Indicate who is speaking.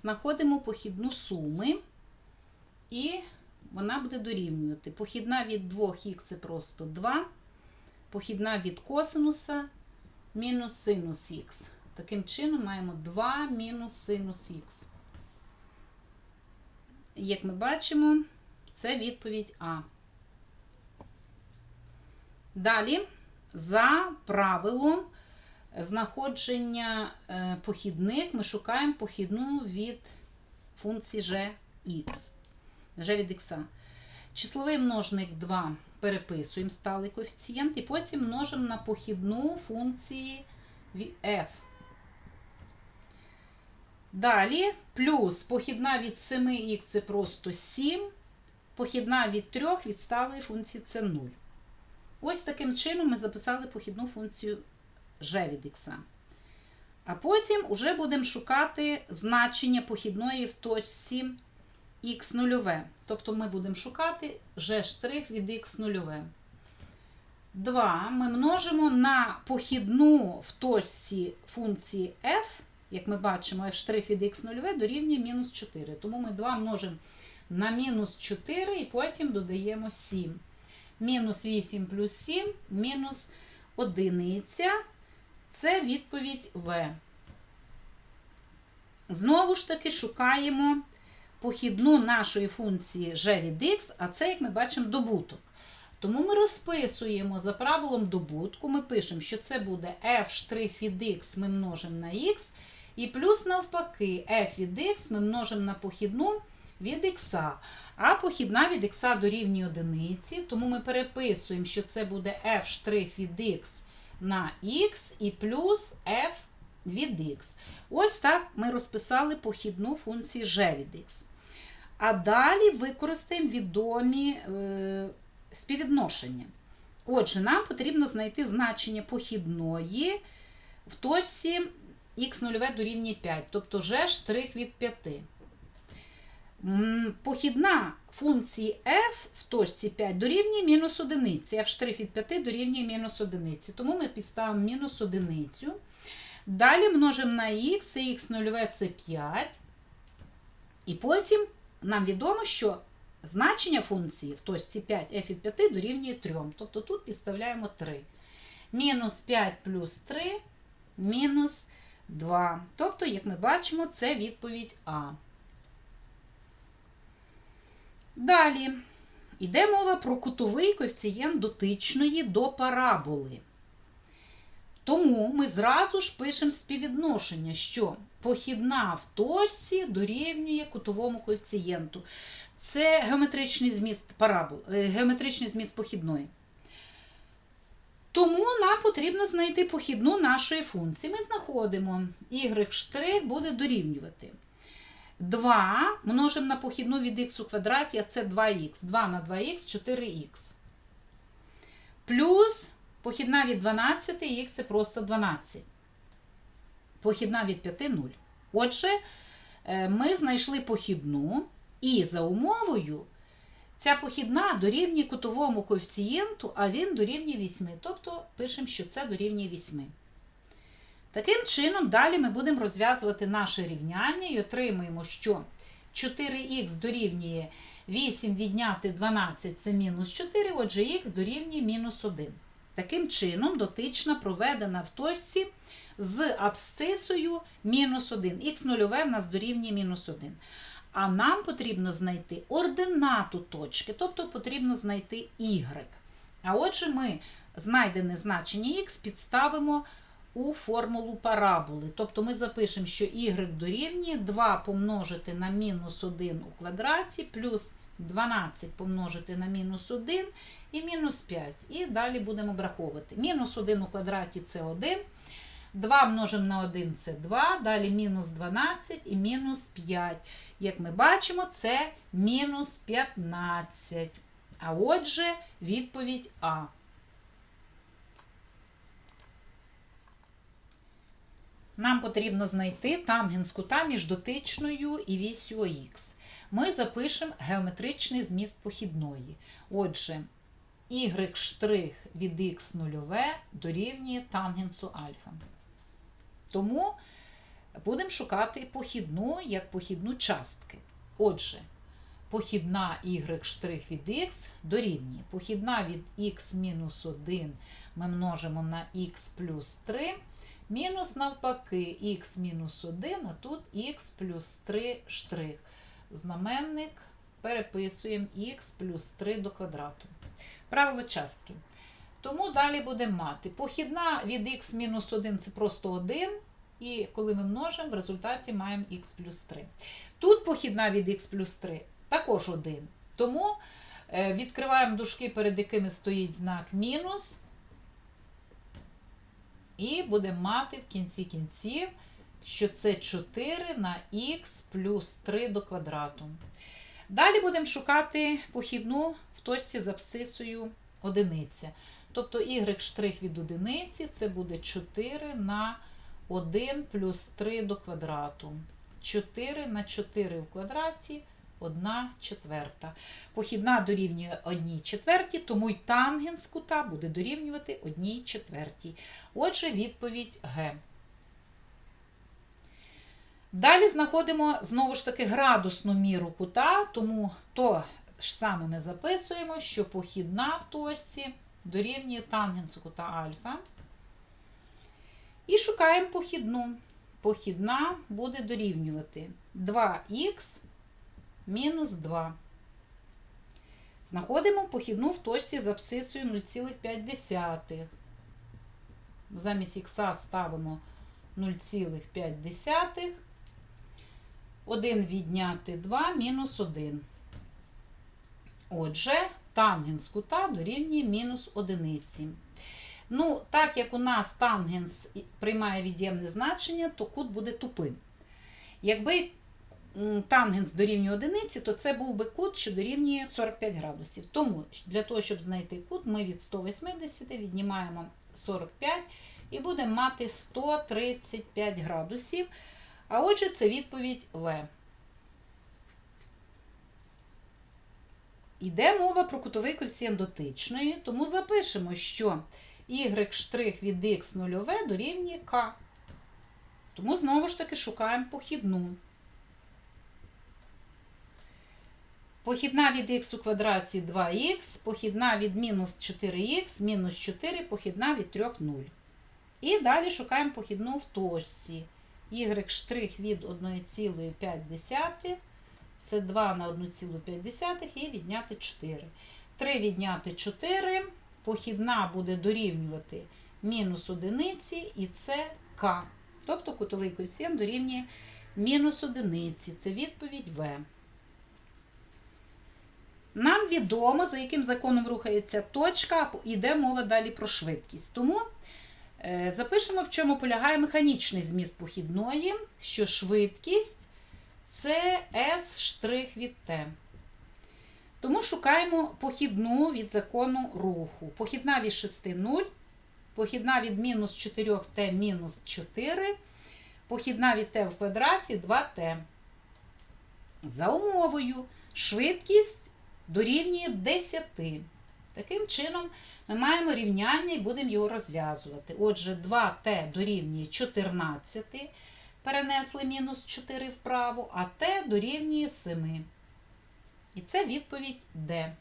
Speaker 1: знаходимо похідну суми, і вона буде дорівнювати. Похідна від 2х це просто 2, похідна від косинуса мінус синус х. Таким чином маємо 2 мінус синус х. Як ми бачимо, це відповідь А. Далі, за правилом знаходження е, похідних, ми шукаємо похідну від функції gx. g від x. Числовий множник 2 переписуємо сталий коефіцієнт, і потім множимо на похідну функції f. Далі плюс похідна від 7х це просто 7, похідна від 3 від сталої функції це 0. Ось таким чином ми записали похідну функцію g від x. А потім вже будемо шукати значення похідної в точці х нульове. Тобто ми будемо шукати g' від х нульове. 2 ми множимо на похідну в точці функції f, як ми бачимо, f' від х нульове дорівнює мінус 4. Тому ми 2 множимо на мінус 4 і потім додаємо 7. Мінус 8 плюс 7 мінус 1. Це відповідь В. Знову ж таки шукаємо похідну нашої функції g від x, а це, як ми бачимо, добуток. Тому ми розписуємо за правилом добутку, ми пишемо, що це буде f' від x ми множимо на x, і плюс навпаки, f від x ми множимо на похідну від x. А похідна від x дорівнює одиниці, тому ми переписуємо, що це буде f' від x на x і плюс f від x. Ось так ми розписали похідну функцію g від x. А далі використаємо відомі е, співвідношення. Отже, нам потрібно знайти значення похідної в точці х0 дорівнює 5, тобто g' від 5. Похідна функції f в точці 5 дорівнює мінус 1. f' від 5 дорівнює мінус 1. Тому ми підставимо мінус 1. Далі множимо на х, і х0 це 5. І потім нам відомо, що значення функції в точці 5 f від 5 дорівнює 3. Тобто тут підставляємо 3. Мінус 5 плюс 3 мінус 2. Тобто, як ми бачимо, це відповідь А. Далі йде мова про кутовий коефіцієнт дотичної до параболи. Тому ми зразу ж пишемо співвідношення, що похідна в точці дорівнює кутовому коефіцієнту. Це геометричний зміст парабол, геометричний зміст похідної. Тому нам потрібно знайти похідну нашої функції. Ми знаходимо y' буде дорівнювати. 2 множимо на похідну від х у квадраті, а це 2х. 2 на 2х 4х. Плюс похідна від 12 х це просто 12. Похідна від 5 0. Отже, ми знайшли похідну, і за умовою ця похідна дорівнює кутовому коефіцієнту, а він дорівнює 8. Тобто пишемо, що це дорівнює 8. Таким чином, далі ми будемо розв'язувати наше рівняння і отримуємо, що 4х дорівнює 8 відняти 12 це мінус 4, отже, х дорівнює мінус 1. Таким чином, дотична проведена в точці з абсцисою мінус 1. Х0 в нас дорівнює мінус 1. А нам потрібно знайти ординату точки, тобто потрібно знайти y. А отже, ми знайдене значення х підставимо у формулу параболи. Тобто ми запишемо, що y дорівнює 2 помножити на мінус 1 у квадраті, плюс 12 помножити на мінус 1 і мінус 5. І далі будемо обраховувати. Мінус 1 у квадраті це 1. 2 множимо на 1 це 2, далі мінус 12 і мінус 5. Як ми бачимо, це мінус 15. А отже, відповідь А. Нам потрібно знайти тангенс кута між дотичною і вісю х. Ми запишемо геометричний зміст похідної. Отже, y' від х нульове дорівнює тангенсу альфа. Тому будемо шукати похідну як похідну частки. Отже, похідна y' від x дорівнює. Похідна від x мінус 1 ми множимо на x плюс 3, мінус навпаки x мінус 1, а тут x плюс 3 штрих. Знаменник переписуємо x плюс 3 до квадрату. Правило частки. Тому далі будемо мати. Похідна від x мінус 1 це просто 1. І коли ми множимо, в результаті маємо х плюс 3. Тут похідна від х плюс 3 також 1. Тому е, відкриваємо дужки, перед якими стоїть знак мінус. І будемо мати в кінці кінців, що це 4 на х плюс 3 до квадрату. Далі будемо шукати похідну в точці з абсцисою одиниця. Тобто y' від одиниці це буде 4 на 1 плюс 3 до квадрату. 4 на 4 в квадраті 1 четверта. Похідна дорівнює 1 четвертій, тому й тангенс кута буде дорівнювати 1 четвертій. Отже, відповідь Г. Далі знаходимо знову ж таки градусну міру кута, тому то ж саме ми записуємо, що похідна в точці дорівнює тангенсу кута альфа. І шукаємо похідну. Похідна буде дорівнювати 2х мінус 2. Знаходимо похідну в точці з абсцисою 0,5. Замість х ставимо 0,5. 1 відняти 2 мінус 1. Отже, тангенс кута дорівнює мінус одиниці. Ну, так як у нас тангенс приймає від'ємне значення, то кут буде тупим. Якби тангенс дорівнює одиниці, то це був би кут, що дорівнює 45 градусів. Тому для того, щоб знайти кут, ми від 180 віднімаємо 45 і будемо мати 135 градусів. А отже, це відповідь В. Йде мова про кутовий коефіцієнт дотичної, тому запишемо, що y' від x нульове дорівнює k. Тому знову ж таки шукаємо похідну. Похідна від х у квадраті 2х, похідна від мінус 4х, мінус 4, похідна від 3 0. І далі шукаємо похідну в точці. y' від 1,5 це 2 на 1,5 і відняти 4. 3 відняти 4, похідна буде дорівнювати мінус одиниці, і це К. Тобто кутовий коефіцієнт дорівнює мінус одиниці. Це відповідь В. Нам відомо, за яким законом рухається точка, йде мова далі про швидкість. Тому е, запишемо, в чому полягає механічний зміст похідної, що швидкість це S' від T. Тому шукаємо похідну від закону руху. Похідна від 6 0, похідна від мінус 4t мінус 4, похідна від t в квадраті 2t. За умовою, швидкість дорівнює 10. Таким чином, ми маємо рівняння і будемо його розв'язувати. Отже, 2t дорівнює 14 перенесли мінус 4 вправо, а t дорівнює 7. І це відповідь Д.